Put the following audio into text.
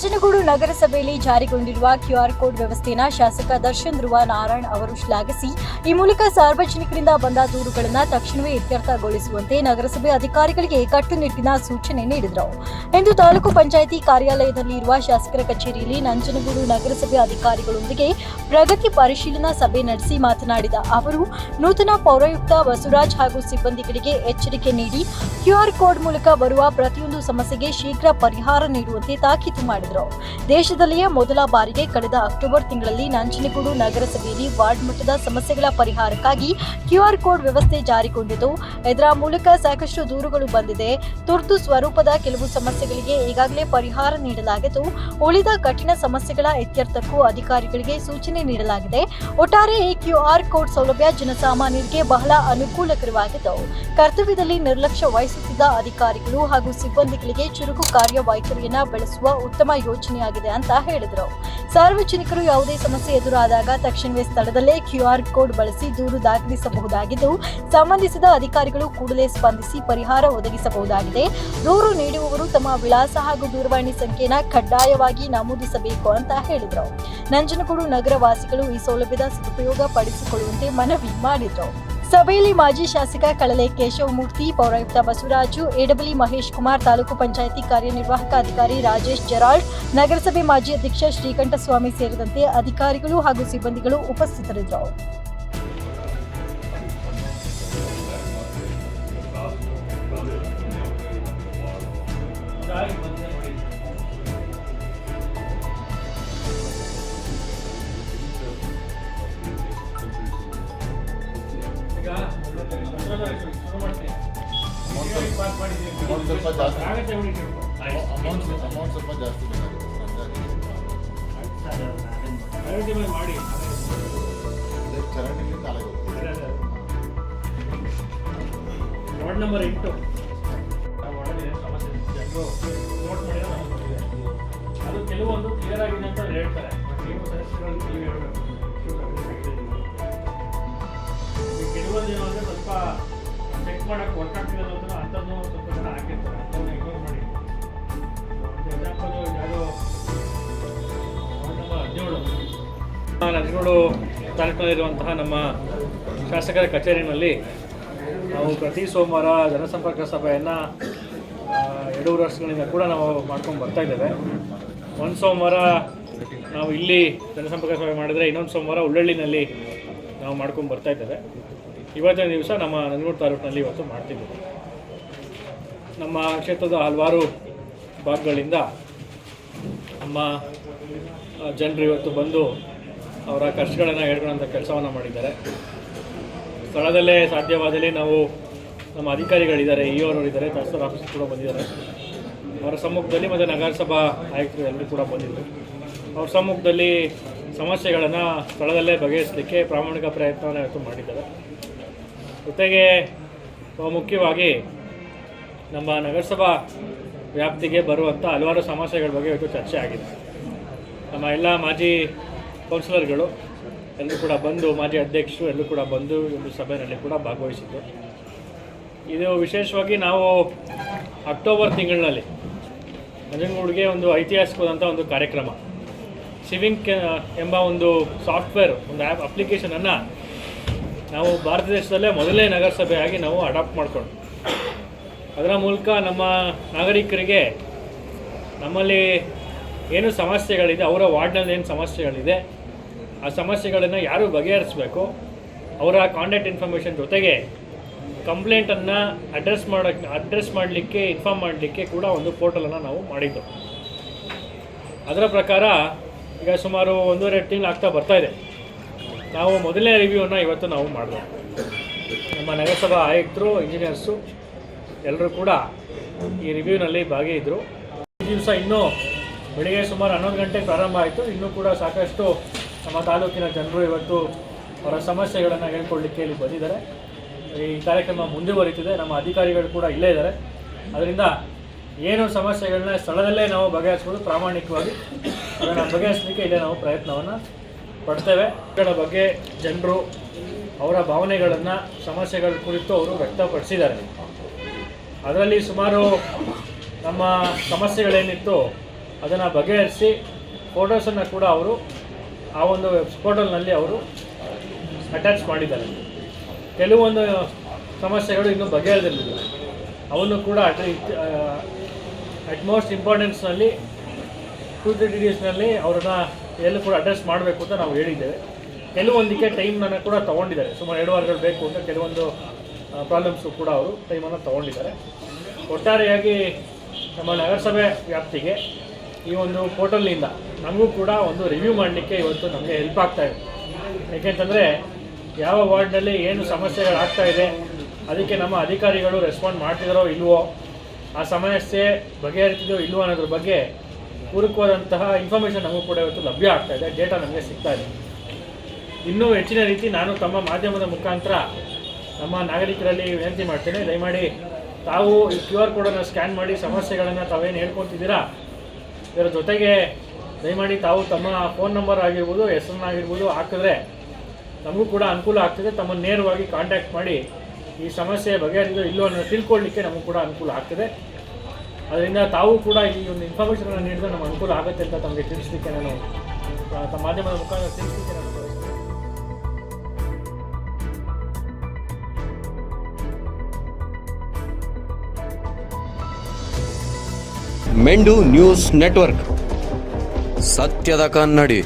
ನಂಜನಗೂಡು ನಗರಸಭೆಯಲ್ಲಿ ಜಾರಿಗೊಂಡಿರುವ QR code ವ್ಯವಸ್ಥೆಯನ್ನು ಶಾಸಕ ದರ್ಶನ್ ಧ್ರುವ ನಾರಾಯಣ್ ಅವರು ಶ್ಲಾಘಿಸಿ, ಈ ಮೂಲಕ ಸಾರ್ವಜನಿಕರಿಂದ ಬಂದ ದೂರುಗಳನ್ನು ತಕ್ಷಣವೇ ಇತ್ಯರ್ಥಗೊಳಿಸುವಂತೆ ನಗರಸಭೆ ಅಧಿಕಾರಿಗಳಿಗೆ ಕಟ್ಟುನಿಟ್ಟಿನ ಸೂಚನೆ ನೀಡಿದರು. ಎಂದು ತಾಲೂಕು ಪಂಚಾಯಿತಿ ಕಾರ್ಯಾಲಯದಲ್ಲಿ ಇರುವ ಶಾಸಕರ ಕಚೇರಿಯಲ್ಲಿ ನಂಜನಗೂಡು ನಗರಸಭೆ ಅಧಿಕಾರಿಗಳೊಂದಿಗೆ ಪ್ರಗತಿ ಪರಿಶೀಲನಾ ಸಭೆ ನಡೆಸಿ ಮಾತನಾಡಿದ ಅವರು, ನೂತನ ಪೌರಾಯುಕ್ತ ಬಸವರಾಜ್ ಹಾಗೂ ಸಿಬ್ಬಂದಿಗಳಿಗೆ ಎಚ್ಚರಿಕೆ ನೀಡಿ ಕ್ಯೂಆರ್ ಕೋಡ್ ಮೂಲಕ ಬರುವ ಪ್ರತಿಯೊಂದು ಸಮಸ್ಯೆಗೆ ಶೀಘ್ರ ಪರಿಹಾರ ನೀಡುವಂತೆ ತಾಕೀತು ಮಾಡಿದರು. ದೇಶದಲ್ಲಿಯೇ ಮೊದಲ ಬಾರಿಗೆ ಕಳೆದ ಅಕ್ಟೋಬರ್ ತಿಂಗಳಲ್ಲಿ ನಂಜನಗೂಡು ನಗರಸಭೆಯಲ್ಲಿ ವಾರ್ಡ್ ಮಟ್ಟದ ಸಮಸ್ಯೆಗಳ ಪರಿಹಾರಕ್ಕಾಗಿ ಕ್ಯೂಆರ್ ಕೋಡ್ ವ್ಯವಸ್ಥೆ ಜಾರಿಗೊಂಡಿದ್ದು ಇದರ ಮೂಲಕ ಸಾಕಷ್ಟು ದೂರುಗಳು ಬಂದಿದೆ. ತುರ್ತು ಸ್ವರೂಪದ ಕೆಲವು ಸಮಸ್ಯೆಗಳಿಗೆ ಈಗಾಗಲೇ ಪರಿಹಾರ ನೀಡಲಾಗಿದ್ದು, ಉಳಿದ ಕಠಿಣ ಸಮಸ್ಯೆಗಳ ಇತ್ಯರ್ಥಕ್ಕೂ ಅಧಿಕಾರಿಗಳಿಗೆ ಸೂಚನೆ ನೀಡಲಾಗಿದೆ. ಒಟ್ಟಾರೆ ಈ ಕ್ಯೂಆರ್ ಕೋಡ್ ಸೌಲಭ್ಯ ಜನಸಾಮಾನ್ಯರಿಗೆ ಬಹಳ ಅನುಕೂಲಕರವಾಗಿದ್ದು ಕರ್ತವ್ಯದಲ್ಲಿ ನಿರ್ಲಕ್ಷ್ಯ ವಹಿಸುತ್ತಿದ್ದ ಅಧಿಕಾರಿಗಳು ಹಾಗೂ ಸಿಬ್ಬಂದಿಗಳಿಗೆ ಚುರುಕು ಕಾರ್ಯವೈಖರಿಯನ್ನ ಬೆಳೆಸುವ ಉತ್ತಮ ಯೋಜನೆಯಾಗಿದೆ ಅಂತ ಹೇಳಿದರು. ಸಾರ್ವಜನಿಕರು ಯಾವುದೇ ಸಮಸ್ಯೆ ಎದುರಾದಾಗ ತಕ್ಷಣವೇ ಸ್ಥಳದಲ್ಲೇ ಕ್ಯೂಆರ್ ಕೋಡ್ ಬಳಸಿ ದೂರು ದಾಖಲಿಸಬಹುದಾಗಿದ್ದು, ಸಂಬಂಧಿಸಿದ ಅಧಿಕಾರಿಗಳು ಕೂಡಲೇ ಸ್ಪಂದಿಸಿ ಪರಿಹಾರ ಒದಗಿಸಬಹುದಾಗಿದೆ. ದೂರು ನೀಡುವವರು ತಮ್ಮ ವಿಳಾಸ ಹಾಗೂ ದೂರವಾಣಿ ಸಂಖ್ಯೆನ ಕಡ್ಡಾಯವಾಗಿ ನಮೂದಿಸಬೇಕು ಅಂತ ಹೇಳಿದರು. ನಂಜನಗೂಡು ನಗರ ವಾಸಿಗಳು ಈ ಸೌಲಭ್ಯದ ಸದುಪಯೋಗ ಪಡಿಸಿಕೊಳ್ಳುವಂತೆ ಮನವಿ ಮಾಡಿದರು. ಸಭೆಯಲ್ಲಿ ಮಾಜಿ ಶಾಸಕ ಕಳಲೆ ಕೇಶವಮೂರ್ತಿ, ಪೌರಾಯುಕ್ತ ಬಸವರಾಜು ಎಡಬಲಿ ಮಹೇಶ್ ಕುಮಾರ್, ತಾಲೂಕು ಪಂಚಾಯಿತಿ ಕಾರ್ಯನಿರ್ವಾಹಕ ಅಧಿಕಾರಿ ರಾಜೇಶ್ ಜರಾಲ್ಡ್, ನಗರಸಭೆ ಮಾಜಿ ಅಧ್ಯಕ್ಷ ಶ್ರೀಕಂಠಸ್ವಾಮಿ ಸೇರಿದಂತೆ ಅಧಿಕಾರಿಗಳು ಹಾಗೂ ಸಿಬ್ಬಂದಿಗಳು ಉಪಸ್ಥಿತರಿದ್ದರು. ಸ್ವಲ್ಪ ಜಾಸ್ತಿ ಅಮೌಂಟ್ ಅಮೌಂಟ್ ಸ್ವಲ್ಪ ಜಾಸ್ತಿ ಮಾಡಿ ಚರಂಡಿ ವಾರ್ಡ್ ನಂಬರ್ ಎಂಟು ನೋಟ್ ಅದು ಕೆಲವೊಂದು ಕ್ಲಿಯರ್ ಆಗಿದೆ ಅಂತ ಹೇಳ್ತಾರೆ ನೀವು ಹೇಳ್ಬೇಕು ಏನು ಅಂದರೆ ಸ್ವಲ್ಪ ಚೆಕ್ ವರ್ಕ್ ಅಂತ ಅಂಥದ್ದು ಸ್ವಲ್ಪ ಜನ ಹಾಕಿರ್ತಾರೆ. ಅಂಥವ್ರನ್ನ ಇಗ್ನೋರ್ ಮಾಡಿ. ಎಕ್ಸಾಂಪಲ್ ಯಾರೋ ಹದಿನೇಳು. ನಂಜನಗೂಡು ತಾಲೂಕಿನಲ್ಲಿರುವಂತಹ ನಮ್ಮ ಶಾಸಕರ ಕಚೇರಿನಲ್ಲಿ ನಾವು ಪ್ರತಿ ಸೋಮವಾರ ಜನಸಂಪರ್ಕ ಸಭೆಯನ್ನು ಎರಡು ವರ್ಷಗಳಿಂದ ಕೂಡ ನಾವು ಮಾಡ್ಕೊಂಡು ಬರ್ತಾ ಇದ್ದೇವೆ. ಒಂದು ಸೋಮವಾರ ನಾವು ಇಲ್ಲಿ ಜನಸಂಪರ್ಕ ಸಭೆ ಮಾಡಿದರೆ ಇನ್ನೊಂದು ಸೋಮವಾರ ಉಳ್ಳಳ್ಳಿನಲ್ಲಿ ನಾವು ಮಾಡ್ಕೊಂಡು ಬರ್ತಾ ಇದ್ದೇವೆ. ಇವತ್ತಿನ ದಿವಸ ನಮ್ಮ ನಂಜನಗೂಡು ತಾಲೂಕಿನಲ್ಲಿ ಇವತ್ತು ಮಾಡ್ತಿದ್ದೀವಿ ನಮ್ಮ ಕ್ಷೇತ್ರದ ಹಲವಾರು ಭಾಗಗಳಿಂದ ನಮ್ಮ ಜನರು ಇವತ್ತು ಬಂದು ಅವರ ಖರ್ಚುಗಳನ್ನು ಹೇಳ್ಕೊಳ್ಳೋಂಥ ಕೆಲಸವನ್ನು ಮಾಡಿದ್ದಾರೆ. ಸ್ಥಳದಲ್ಲೇ ಸಾಧ್ಯವಾದಲ್ಲಿ ನಾವು ನಮ್ಮ ಅಧಿಕಾರಿಗಳಿದ್ದಾರೆ ಇ ಇದ್ದಾರೆ ತಹಸೀಲ್ದಾರ್ ಆಫೀಸ್ ಕೂಡ ಬಂದಿದ್ದಾರೆ. ಅವರ ಸಮ್ಮುಖದಲ್ಲಿ ಮತ್ತು ನಗರಸಭಾ ಆಯುಕ್ತರು ಎಲ್ಲರೂ ಕೂಡ ಬಂದಿದ್ದರು. ಅವ್ರ ಸಮ್ಮುಖದಲ್ಲಿ ಸಮಸ್ಯೆಗಳನ್ನು ಸ್ಥಳದಲ್ಲೇ ಬಗೆಹರಿಸಲಿಕ್ಕೆ ಪ್ರಾಮಾಣಿಕ ಪ್ರಯತ್ನವನ್ನು ಇವತ್ತು ಮಾಡಿದ್ದಾರೆ. ಜೊತೆಗೆ ಮುಖ್ಯವಾಗಿ ನಮ್ಮ ನಗರಸಭಾ ವ್ಯಾಪ್ತಿಗೆ ಬರುವಂಥ ಹಲವಾರು ಸಮಸ್ಯೆಗಳ ಬಗ್ಗೆ ಇವತ್ತು ಚರ್ಚೆ ಆಗಿದೆ. ನಮ್ಮ ಎಲ್ಲ ಮಾಜಿ ಕೌನ್ಸಿಲರ್ಗಳು ಎಲ್ಲರೂ ಕೂಡ ಬಂದು, ಮಾಜಿ ಅಧ್ಯಕ್ಷರು ಎಲ್ಲರೂ ಕೂಡ ಬಂದು ಒಂದು ಸಭೆಯಲ್ಲಿ ಕೂಡ ಭಾಗವಹಿಸಿದ್ದು. ಇದು ವಿಶೇಷವಾಗಿ ನಾವು ಅಕ್ಟೋಬರ್ ತಿಂಗಳಿನಲ್ಲಿ ನಂಜನಗೂಡಿಗೆ ಒಂದು ಐತಿಹಾಸಿಕವಾದಂಥ ಒಂದು ಕಾರ್ಯಕ್ರಮ ಸಿವಿಂಕ್ ಎಂಬ ಒಂದು ಸಾಫ್ಟ್ವೇರ್, ಒಂದು ಆ್ಯಪ್ ಅಪ್ಲಿಕೇಶನನ್ನು ನಾವು ಭಾರತ ದೇಶದಲ್ಲೇ ಮೊದಲನೇ ನಗರಸಭೆಯಾಗಿ ನಾವು ಅಡಾಪ್ಟ್ ಮಾಡಿಕೊಂಡು ಅದರ ಮೂಲಕ ನಮ್ಮ ನಾಗರಿಕರಿಗೆ ನಮ್ಮಲ್ಲಿ ಏನು ಸಮಸ್ಯೆಗಳಿದೆ, ಅವರ ವಾರ್ಡ್ನಲ್ಲಿ ಏನು ಸಮಸ್ಯೆಗಳಿದೆ, ಆ ಸಮಸ್ಯೆಗಳನ್ನು ಯಾರು ಬಗೆಹರಿಸಬೇಕು, ಅವರ ಕಾಂಟ್ಯಾಕ್ಟ್ ಇನ್ಫಾರ್ಮೇಷನ್ ಜೊತೆಗೆ ಕಂಪ್ಲೇಂಟನ್ನು ಅಡ್ರೆಸ್ ಮಾಡೋಕ್ಕೆ ಅಡ್ರೆಸ್ ಮಾಡಲಿಕ್ಕೆ ಇನ್ಫಾರ್ಮ್ ಮಾಡಲಿಕ್ಕೆ ಕೂಡ ಒಂದು ಪೋರ್ಟಲನ್ನು ನಾವು ಮಾಡಿದ್ದು ಅದರ ಪ್ರಕಾರ ಈಗ ಸುಮಾರು ಒಂದೂವರೆ ತಿಂಗಳು ಆಗ್ತಾ ಬರ್ತಾ ಇದೆ. ನಾವು ಮೊದಲನೇ ರಿವ್ಯೂವನ್ನು ಇವತ್ತು ನಾವು ಮಾಡಿದೆ ನಮ್ಮ ನಗರಸಭಾ ಆಯುಕ್ತರು, ಇಂಜಿನಿಯರ್ಸು ಎಲ್ಲರೂ ಕೂಡ ಈ ರಿವ್ಯೂನಲ್ಲಿ ಭಾಗಿಯಿದ್ದರು ಈ ದಿವಸ ಇನ್ನೂ ಬೆಳಿಗ್ಗೆ ಸುಮಾರು ಹನ್ನೊಂದು ಗಂಟೆಗೆ ಪ್ರಾರಂಭ ಆಯಿತು. ಇನ್ನೂ ಕೂಡ ಸಾಕಷ್ಟು ನಮ್ಮ ತಾಲೂಕಿನ ಜನರು ಇವತ್ತು ಅವರ ಸಮಸ್ಯೆಗಳನ್ನು ಹೇಳ್ಕೊಳ್ಳಿಕ್ಕೆ ಇಲ್ಲಿ ಬಂದಿದ್ದಾರೆ. ಈ ಕಾರ್ಯಕ್ರಮ ಮುಂದುವರಿತಿದೆ. ನಮ್ಮ ಅಧಿಕಾರಿಗಳು ಕೂಡ ಇಲ್ಲೇ ಇದ್ದಾರೆ. ಅದರಿಂದ ಏನು ಸಮಸ್ಯೆಗಳನ್ನ ಸ್ಥಳದಲ್ಲೇ ನಾವು ಬಗೆಹರಿಸ್ಬೋದು ಪ್ರಾಮಾಣಿಕವಾಗಿ. ಅದನ್ನು ಬಗೆಹರಿಸಲಿಕ್ಕೆ ಇಲ್ಲೇ ನಾವು ಪ್ರಯತ್ನವನ್ನು ಪಡ್ತೇವೆ. ಇವುಗಳ ಬಗ್ಗೆ ಜನರು ಅವರ ಭಾವನೆಗಳನ್ನು, ಸಮಸ್ಯೆಗಳ ಕುರಿತು ಅವರು ವ್ಯಕ್ತಪಡಿಸಿದ್ದಾರೆ. ಅದರಲ್ಲಿ ಸುಮಾರು ನಮ್ಮ ಸಮಸ್ಯೆಗಳೇನಿತ್ತು ಅದನ್ನು ಬಗೆಹರಿಸಿ ಫೋಟೋಸನ್ನು ಕೂಡ ಅವರು ಆ ಒಂದು ಪೋರ್ಟಲ್ನಲ್ಲಿ ಅವರು ಅಟ್ಯಾಚ್ ಮಾಡಿದ್ದಾರೆ. ಕೆಲವೊಂದು ಸಮಸ್ಯೆಗಳು ಇನ್ನೂ ಬಗೆಹರಿದಿರಲಿಲ್ಲ. ಅವನ್ನು ಕೂಡ ಅಟ್ ಅಟ್ಮೋಸ್ಟ್ ಇಂಪಾರ್ಟೆನ್ಸ್ನಲ್ಲಿ ಟೂ ತ್ರೀ ಡೇಸ್ನಲ್ಲಿ ಅವ್ರನ್ನ ಎಲ್ಲೂ ಕೂಡ ಅಡ್ರೆಸ್ ಮಾಡಬೇಕು ಅಂತ ನಾವು ಹೇಳಿದ್ದೇವೆ. ಕೆಲವೊಂದಕ್ಕೆ ಟೈಮ್ನ ಕೂಡ ತೊಗೊಂಡಿದ್ದಾರೆ. ಸುಮಾರು ಎರಡು ವಾರಗಳು ಬೇಕು ಅಂತ ಕೆಲವೊಂದು ಪ್ರಾಬ್ಲಮ್ಸು ಕೂಡ ಅವರು ಟೈಮನ್ನು ತೊಗೊಂಡಿದ್ದಾರೆ. ಒಟ್ಟಾರೆಯಾಗಿ ನಮ್ಮ ನಗರಸಭೆ ವ್ಯಾಪ್ತಿಗೆ ಈ ಒಂದು ಪೋರ್ಟಲ್ನಿಂದ ನಮಗೂ ಕೂಡ ಒಂದು ರಿವ್ಯೂ ಮಾಡಲಿಕ್ಕೆ ಇವತ್ತು ನಮಗೆ ಹೆಲ್ಪ್ ಆಗ್ತಾ ಇದೆ. ಏಕೆಂತಂದರೆ ಯಾವ ವಾರ್ಡ್ನಲ್ಲಿ ಏನು ಸಮಸ್ಯೆಗಳಾಗ್ತಾ ಇದೆ, ಅದಕ್ಕೆ ನಮ್ಮ ಅಧಿಕಾರಿಗಳು ರೆಸ್ಪಾಂಡ್ ಮಾಡ್ತಿದ್ದಾರೋ ಇಲ್ವೋ, ಆ ಸಮಸ್ಯೆ ಬಗೆಹರಿಸಿದೋ ಇಲ್ವೋ ಅನ್ನೋದ್ರ ಬಗ್ಗೆ ಪೂರಕವಾದಂತಹ ಇನ್ಫಾರ್ಮೇಷನ್ ನಮಗೂ ಕೂಡ ಇವತ್ತು ಲಭ್ಯ ಆಗ್ತಾ ಇದೆ. ಡೇಟಾ ನಮಗೆ ಸಿಗ್ತಾ ಇದೆ. ಇನ್ನೂ ಹೆಚ್ಚಿನ ರೀತಿ ನಾನು ತಮ್ಮ ಮಾಧ್ಯಮದ ಮುಖಾಂತರ ನಮ್ಮ ನಾಗರಿಕರಲ್ಲಿ ವಿನಂತಿ ಮಾಡ್ತೇನೆ. ದಯಮಾಡಿ ತಾವು ಈ ಕ್ಯೂ ಆರ್ ಕೋಡನ್ನು ಸ್ಕ್ಯಾನ್ ಮಾಡಿ ಸಮಸ್ಯೆಗಳನ್ನು ತಾವೇನು ಹೇಳ್ಕೊತಿದ್ದೀರಾ? ಇದರ ಜೊತೆಗೆ ದಯಮಾಡಿ ತಾವು ತಮ್ಮ ಫೋನ್ ನಂಬರ್ ಆಗಿರ್ಬೋದು, ಹೆಸರನ್ನ ಆಗಿರ್ಬೋದು ಹಾಕಿದ್ರೆ ನಮಗೂ ಕೂಡ ಅನುಕೂಲ ಆಗ್ತದೆ. ತಮ್ಮನ್ನು ನೇರವಾಗಿ ಕಾಂಟ್ಯಾಕ್ಟ್ ಮಾಡಿ ಈ ಸಮಸ್ಯೆ ಬಗೆಹರಿದು ಇಲ್ಲೋ ಅನ್ನೋ ತಿಳ್ಕೊಳ್ಳಿಕ್ಕೆ ನಮಗೂ ಕೂಡ ಅನುಕೂಲ ಆಗ್ತದೆ. ಅದರಿಂದ ತಾವು ಕೂಡ ಈ ಒಂದು ಇನ್ಫಾರ್ಮೇಷನ್ ನೀಡಿದ್ರೆ ನಮ್ಗೆ ಅನುಕೂಲ ಆಗುತ್ತೆ ಅಂತ ತಮಗೆ ತಿಳಿಸ್ಲಿಕ್ಕೆ ನಾನು ತಮ್ಮ ಮಾಧ್ಯಮದ ಮುಖಾಂತರ ತಿಳಿಸ್ಲಿಕ್ಕೆ ನಾನು ಮೆಂಡು ನ್ಯೂಸ್ ನೆಟ್ವರ್ಕ್. ಸತ್ಯದ ಕನ್ನಡಿ.